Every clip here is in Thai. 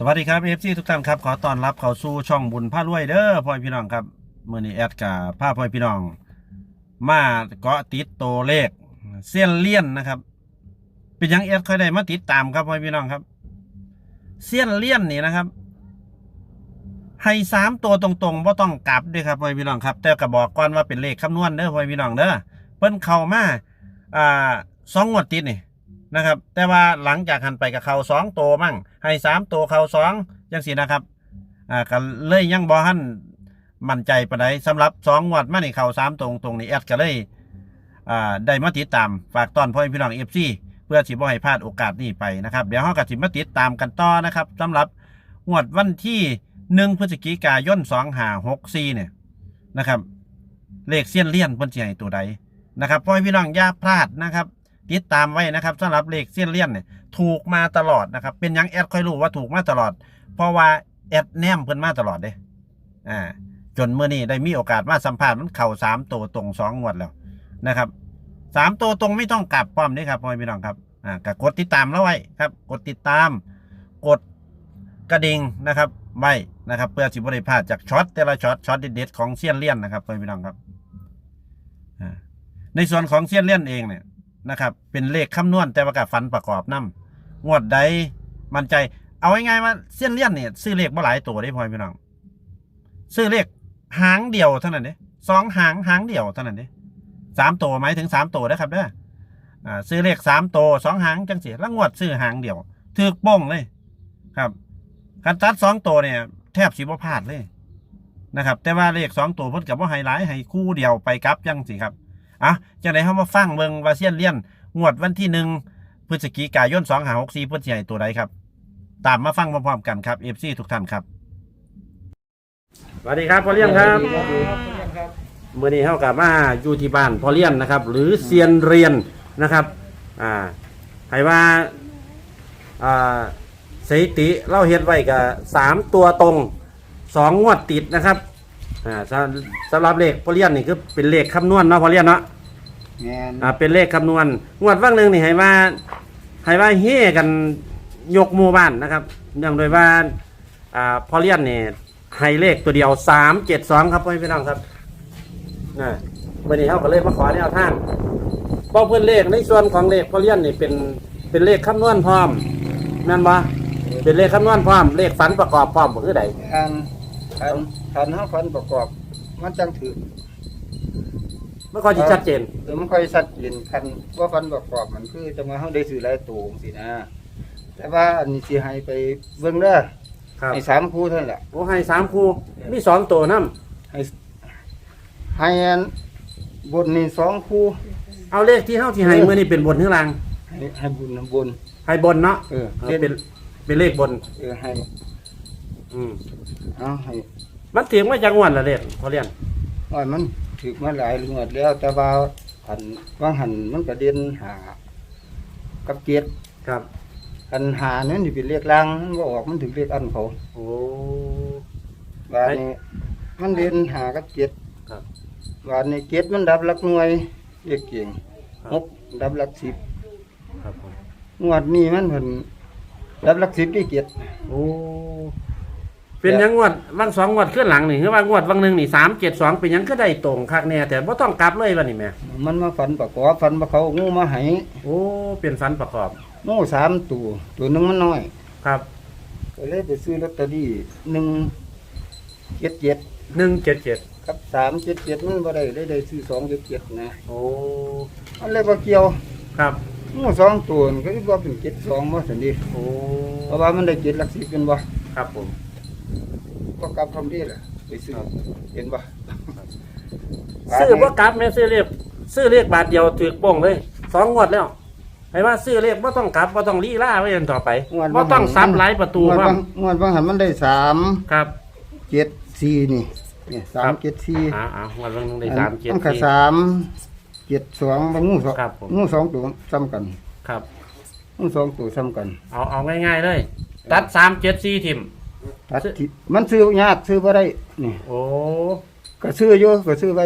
สวัสดีครับเอฟซีทุกท่านครับ ขอต้อนรับเข้าสู่ช่องบุญพารวยเด้อพ่อพี่น้องครับเมื่อนี้แอดกับพาพ่อพี่น้อง มาเกาะติดโตวเลขเส้นเลี่ยนนะครับ เป็นยังแอดค่อยได้มาติดตามครับพ่อพี่น้องครับ เส้นเลี่ยนนี่นะครับ ให้สามตัวตรงๆว่าต้องกลับด้วยครับพ่อพี่น้องครับ แต่ก็บอกก่อนว่าเป็นเลขคำนวณเด้อพ่อพี่น้องเด้อเพิ่นเข้ามาอ่าสองงวดติดนี่ นะครับ แต่ว่าหลังจากหันไปกับเขาสองตัวมั่ง ให้สามตัวเขาสองยังสินะครับอ่าก็เลยยังบอหันมั่นใจปานใดสำหรับสองงวดมาในเขาสามตรงตรงนี้แอดก็เลยอ่าได้มาติดตามฝากตอนพ่อพี่น้องเอฟซีเพื่อสิบ่ให้พลาดโอกาสนี้ไปนะครับ เดี๋ยวเราก็สิมาติดตามกันต่อนะครับสำหรับงวดวันที่หนึ่งพฤศจิกายนสองหาหกสี่เนี่ยนะครับ เลขเสี้ยนเลี่ยนเพิ่นสิให้ตัวใดนะครับพ่อพี่น้องอย่าพลาดนะครับ ติดตามไว้นะครับสำหรับเลขเส้นเลี่ยนเนี่ยถูกมาตลอดนะครับ เป็นยังแอดค่อยรู้ว่าถูกมาตลอด เพราะว่าแอดแนมเพิ่นมาตลอดเด้อ่าจนเมื่อนี้ได้มีโอกาสมาสัมภาษณ์มันเข่าสามตัวตรงสองงวดแล้วนะครับสามตัวตรงไม่ต้องกลับพร้อมเด้ครับพ่อพี่น้องครับอ่ากกดติดตามแล้วไว้ครับ กดติดตาม กดกระดิ่งนะครับไว้นะครับเพื่อสิบริพลาดจากช็อตแต่ละช็อตช็อตเด็ดๆของเซียนเลี่ยนนะครับพ่อพี่น้องครับอ่าในส่วนของเซียนเลี่ยนเองเนี่ย นะครับ เป็นเลขคำนวณแต่ว่ากับฟันประกอบนํงวดใดมั่นใจ เอาง่ายๆว่าเส้นเลี่ยนเนี่ยซื้อเลขบ่หลายตัวได้พอพี่น้องซื้อเลขหางเดียวเท่านั้นเด้สองหางหางเดียวเท่านั้นเด้สามตัวหมายถึงสามตัวนะครับเด้ออ่าซื้อเลขสามตัวสองหางจังสิแล้วงวดซื้อหางเดียวถือโป้งเลย ครับคันตัดสองตัวเนี่ย แทบสิบ่พลาดเลยนะครับ แต่ว่าเลขสองตัวเพิ่นกับว่าไฮไลท์ให้คู่เดียวไปกลับจังสิครับ อะจะได้เข้ามาฟังเบิงวาเซียนเลียนงวดวันที่หนึ่งพฤศจิกายนสองหาหกสี่เพื่อนใหญ่ตัวใดครับ ตามมาฟังพร้อมๆกันครับเอฟซีทุกท่านครับสวัสดีครับพ่อเลี้ยงครับเมื่อนี้เข้ากับมาอยู่ที่บ้านพ่อเลี้ยงนะครับ หรือเซียนเรียนนะครับอ่าให้ว่าอ่าสถิติเล่าเฮ็ดไว้กับสามตัวตรงสองงวดติดนะครับอ่าสำสำหรับเลขพ่อเลี้ยงนี่คือเป็นเลขคำนวณเนาะพ่อเลี้ยงเนาะ แม่นอ่าเป็นเลขคำนวณงวดว่างหนึ่งนี่ให้ว่าให้ว่าเฮกันยกหมู่บ้านนะครับเนื่องโดยว่าอ่าพอเลียนนี่ให้เลขตัวเดียวสามเจ็ดสองครับพ่อพี่น้องครับนะวันนี้เขาก็เลยมาขอแนวทางเพราะเพื่อนเลขในส่วนของเลขพอเลียนนี่เป็นเป็นเลขคำนวณพร้อมนั่นบ่เป็นเลขคำนวณพร้อมเลขฝันประกอบพร้อมบ่คือใด อันอันอันห้าฟันประกอบ มันจังถือ ไม่ค่อยจะชัดเจน หรือมันค่อยชัดเจนคันว่าฟันประกอบมันคือจะมาเฮาได้ซื้อหลายตัวสินะ แต่ว่าอันนี้สิให้ไปเบิ่งเด้อครับให้สามคู่เท่านั้นแหละโอ้ให้สามคู่ มีสองตัวน้ให้ให้อันบนนี่สองคู่ำเอาเลขที่เฮาที่ให้เมื่อนี้เป็นบนหรือล่างให้ให้บุญบน ให้บนเนาะเออ เออเป็นเป็นเป็นเลขบน เออให้อืม เอาให้มันเถียงมาจากงวันละเลขพอเรียนว่ามัน ถือมาหลายงวดแล้ว แต่ว่าหันว่างหันมันก็เด่นหากับเกียรติครับ อันหาเนี่ยนี่เป็นเรียกลางมันบ่ออกมันถึงเรียกอันเขาโอ้บาดนี้มันเรียนหากับเจ็ดครับบาดนี้เจ็ดมันดับหลักหน่วยเรียกเก่งครับหกดับหลักสิบครับผมงวดนี้มันเพิ่นดับหลักสิบที่เจ็ดโอ้ เป็นหยังงวดวังสองงวดขึ้นหลังนี่คือว่างวดวังหนึ่งนี่สามเจ็ดสองเป็นหยังก็ได้ตรงคักแน่แต่บ่ต้องกลับเลยวันนี้แม่มันมาฝันประกอบฝันว่าเขาเอางูมาให้โอ้เป็นฟันประกอบงูสามตัวตัวหนึงมันน้อยครับก็เลยไปซื้อลอตเตอรี่หนึ่งเจ็ดเจ็ดหนึ่งเจ็ดเจ็ดกับสามเจ็ดเจ็ดมันบ่ได้เลยได้ซื้อสองเจ็ดเจ็ดนะโอ้มันเลยบ่เกี่ยวครับงูสองตัวนี่ก็สิบ่เป็นเจ็ดสองบ่สันดีโอ้เพราะว่ามันได้เจ็ดหลักสิบเป็นบ่ครับผม ก็กลับทำดีแหละไปซื้อเห็นปะซื้อว่ากลับแม่ซื้อเลขซื้อเลขบาทเดียวถือโป้งเลยสองงวดแล้วให้ว่าซื้อเลขว่าต้องกลับว่าต้องลีล่าไว้ยันต่อไปว่าต้องซับหลายประตูงวดครับาบงงวดบางหันมันได้สามครับเจ็ดสี่นี่เนี่ยสามเจ็ดสี่อ่าอ่างวดวันหนึงได้สามเจ็ดมันก็สี่สามเจ็ดสองบางงูสองครับผมงูสองตัวซ้ำกัน ครับงูสองตัวซ้ำกัน เอาเอาง่ายๆเลย ตัดสามเจ็ดสี่ทิม ตัดทิมันซื้อยากซื้อบ่ได้นี่โอ้ก็ซื้ออยู่ก็ซื้อไว้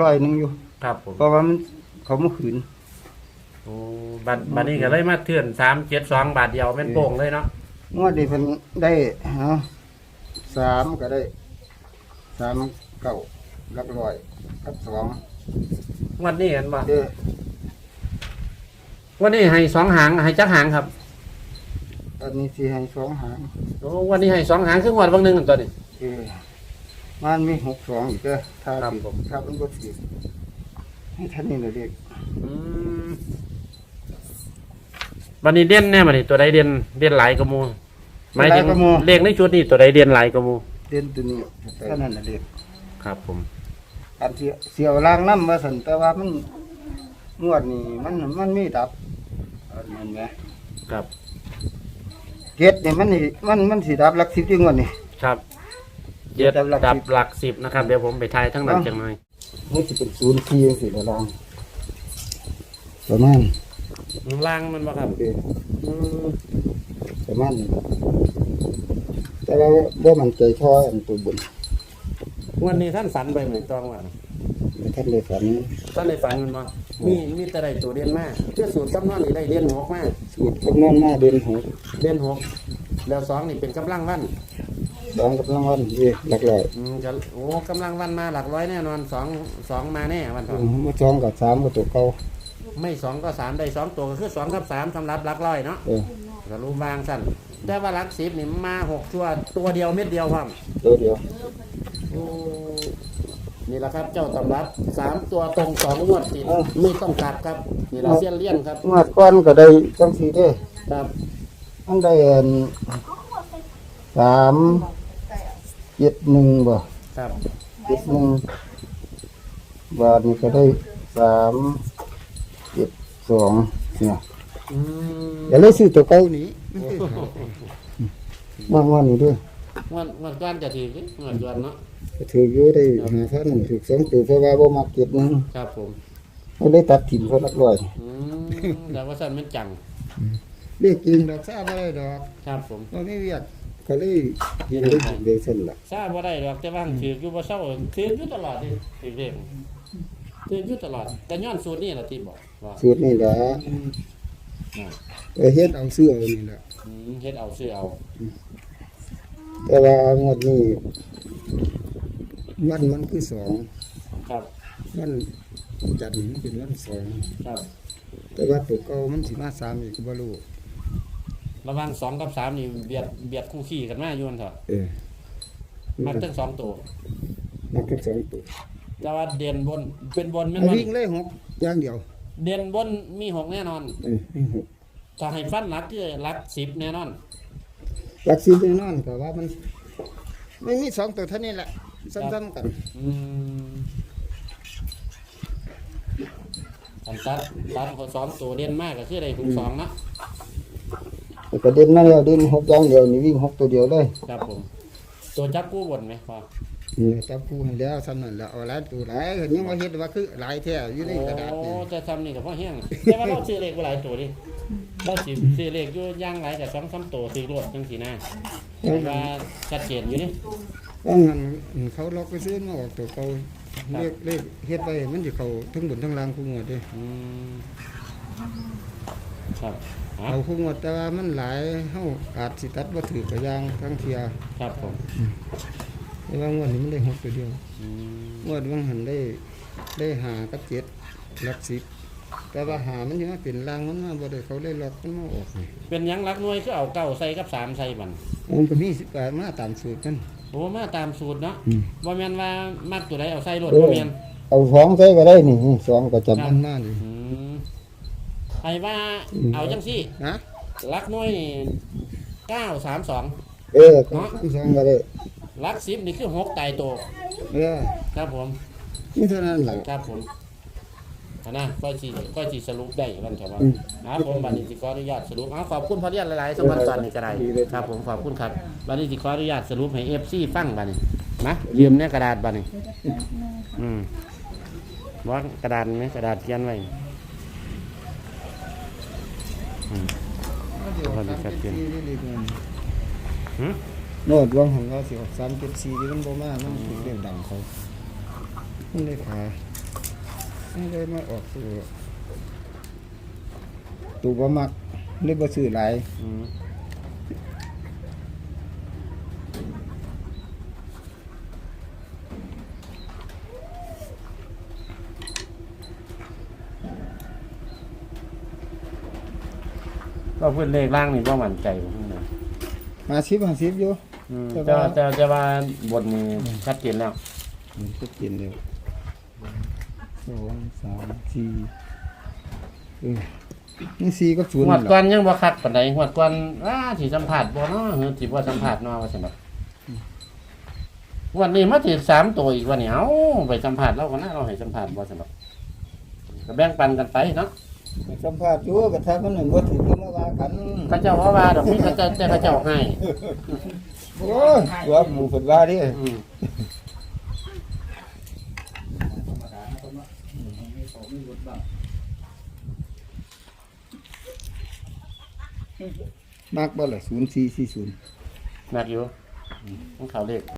ร้อยหนึงอยู่ ครับผมเพราะว่ามันเขามาขืน โอ้บัตรบัตรนี้ก็เลยมาเถื่อนสามเจ็ดสองบาทเดียวเป็นโป่งเลยเนาะงวดนี้เพิ่นได้ฮะสามก็ได้สามเก้าหลักร้อยกับสองวันนี้เห็นบ่เด้อ วันนี้ให้สองหางให้จักหางครับ อันนี้สิให้สองหางโอ้วันนี้ให้สองหางครึ่งวันบางหนึงตัวนี้ เออมันมีหกสองอีกเด้อถ้าครับสิผม ถ้ามันบ่สิให้ท่านนี่เลยเด็กอืมวันนี้เด่นแน่บัดนี้ตัวใดเด่นเด่นหลายกว่าหมู่หมายถึงเลขในชุดนี้ตัวใดเด่นหลายกว่าหมู่เด่นตัวนี้เท่านั้นน่ะเด็กครับ ผม อันเสียเสียวล่างน้ำมาสันแต่ว่ามันงวดนี่มันมันมีดับอันนั้นไหมครับ เกตเนี่ยมันนี่มันมันสีดับหลักสิบที่งวดนี่ ครับเจ็ดดับหลักดับสิบหลักสิบนะครับ เดี๋ยวผมไปทายทั้งนั้นเอ้าจังหน่อยมันจะเป็นศูนย์ที่ยังสิละลางประมาณล่างมันบ่ครับเออประมาณนี้แต่ว่าบ่มันใจท้ออันตัวบนวันนี้ท่านฝันไปเหมือนตองว่าไม่ท่านเลยฝันท่านในฝันมันบ่ มีมีแต่ใดตัวเด่นมากเพื่อสูตรคำนวณนี่ได้เด่นหกมากสูตรคำนวณมาเดินหกเด่นหกแล้วสองนี่เป็นกำลังวันสองกับรางวัลเอ้หลักร้อยอืมจะโอ้กำลังวันมาหลักร้อยแน่นอนสองสองมาแน่วันทองมาสองกับสามกับตัวเก่าไม่สองก็สามได้สองตัวก็คือสองกับสามสำหรับหลักร้อยเนาะเออก็รู้บางสั้นแต่ว่าหลักสิบนี่มาหกตัวตัวเดียวเม็ดเดียวครับตัวเดียวโอ้นี่ แหละครับ เจ้าตำรับสามตัวตรงสองงวดติดไม่ต้องกลับครับ นี่เราเสี้ยนเลี่ยนครับงวดก้อนก็ได้จังสีเด้ครับอันได้อันสามเจ็ดหนึ่งบ่ครับเจ็ดหนึ่งบาทนี่ก็ได้สามเจ็ดสองเนี่ยอืมอย่าเลยซื้อตัวเก่านี้ว่างวันนี้ด้วย งวดงวดก้อนจะถือกี่งวดก้อนเนาะก็ถืออยู่ได้หาพันถือสองตัวเพราะว่าบ่มาเก็บหนึงครับผมเขาได้ตัดถิ่นเขาลักร้อยอืมแต่ว่าสั้นมันจังเรียกจริงดอกทราบบ่ได้ดอกครับผมบ่มีเวียกเขาเลยเฮ็ดได้เด็กซั่นล่ะทราบว่าได้หรอกแต่ว่าถืออยู่บ่เศร้าถืออยู่ตลอดดิถือเรื่องถืออยู่ตลอดแต่ย้อนสูตรนี่แหละที่บอกว่าสูตรนี่ล่ะอ่าเออเฮ็ดเอาซื้อเอานี่ล่ะอืมเฮ็ดเอาซื้อเอา แต่ว่างวดนี้วันมันคือสองครับ วันจันทร์มันเป็นวันสองครับ แต่ว่าตัวเก่ามันสิมาสามอีกก็บ่รู้ระหว่างสองกับสามนี่เบียดเบียดคู่ขี้กันมาอยู่นั่นเถอะเออมันทั้งสองตัวนักทั้งสองตัวแต่ว่าเด่นบนเป็นบนแม่นเอาบ่วิ่งเลยหกอย่างเดียว เด่นบนมีหกแน่นอนเออให้หกถ้าให้ฟันหลักคือหลักสิบแน่นอน หลักสิบแน่นอนก็ว่ามันไม่มีสองตัวเท่านี้แหละซ้ำๆกันอืมอันตัดตัดคนสองตัวเด่นมากก็คือได้ถึงสองเนาะแต่ก็เด่นมาแล้วเด่นหกอย่างเดียวนี่วิ่งหกตัวเดียวเลยครับผม ตัวจับกู้บนไหมพ่อนี่จับคู่ให้แล้วซ้ำนั่นแหละเอาหลายตัวหลายก็ยังว่าเฮ็ดว่าคือหลายแท้อยู่ในกระดาษโอ้นี่ จะทำนี่กับพ่อแห้งแต่ว่าเราซื้อเลขไปหลายตัวดิ เราสิซื้อเลขอยู่ย่างหลายกับสองสามตัวซื้อรวดจังสีหน้าแต่ว่าชัดเจนอยู่นี่ ว่างั้นเขาล็อกไปซื้อมาออกตัวเก่าเลขเลขเฮ็ดไปมันสิเข้าทั้งบนทั้งล่างคู่งวดเด้อืมครับอะเอาคู่งวดแต่ว่ามันหลายเฮาอาจสิตัดบ่ถือกระยางทั้งเทียครับผมแต่ว่างวดนี้มันได้หกตัวเดียวอืมงวดว่างหันได้ได้หากับเจ็ดหลักสิบ แต่ว่าหามันยังมาเป็นรางมันมาบ่ได้เขาเลยล็อกมันมาออกนี่เป็นหยังรักหน่วยคือเอาเก้าใส่กับสามใส่บันมันก็มีสิบแปดมาตามสูตรกัน โอ้มาตามสูตรเนาะอืม บ่แม่นว่ามักตัวใดเอาใส่รถเออบ่แม่นเอาสองใส่ก็ได้นี่นี่สองก็จำมันมานี่อืมไอ้ว่าเอาจังซี่นะรักหน่วยนี่เก้าสามสองเออสองสองก็ได้รักสิบนี่คือหกตายตัวเออครับผมนี่เท่านั้นแหละครับผมอั นนะก็จีก็จีสรุปได้กันครับว่าอืมครับผมบัดนี้สิขออนุญาตสรุปเอาขอบคุณพอเรียนหลายๆสำหรับตอนนี้ก็ได้ดีเลยครับผมขอบคุณครับบัดนี้สิขออนุญาตสรุปให้เอฟซีฟังบัดนี้นะยืมเนี่ยกระดาษบัดนี้ อืมว่ากระดาษไหมกระดาษเขียนไว้อืมวันนี้ครับเปลี่ยนหืม โนดวงของเราสิออกสามเจ็ดสี่ที่มันบ่มามันถึงเรื่องดังเขามันเลยขา ไม่ได้มาออกสื่อตูบมักเรือบ่ซื้อหอืมเราเพื่อนเลขล่างนี่ว่ามันใจผมนะมาชิบมาชิบอยู่ อืจะจะจะาว่าบทนี้ชัดเจนแล้วชัดเจนเดียว สองสามสี่เออนี่สี่ก็ศูนย์หวดนั่นก่อล่ะนยังบ่คักปานใดหวดก่อนอ้าสิสัมผัสบ่เนาะเฮือสิบ่สัมผัสเนาะว่าซั่นดอกวันนี้มาถึงสามตัวอีกวันนี้เอ้าไปสัมผัสเราก็น่าเราให้สัมผัสบ่ซั่นดอกก็แบ่งปันกันไปเนาะสัมภาษณ์อยู่กับท่านมันหนึ่งว่าถูกก็มาว่ากันเขาเจ้าว่าว่าดอกนี้เขาเจ้าแต่เขาเจ้าให้โอ้ยตัวหมูฝนว่าดิ มมากบ่ล่ะศูนย์สี่สี่ศูนย์แมกอยู่ของเขาเลข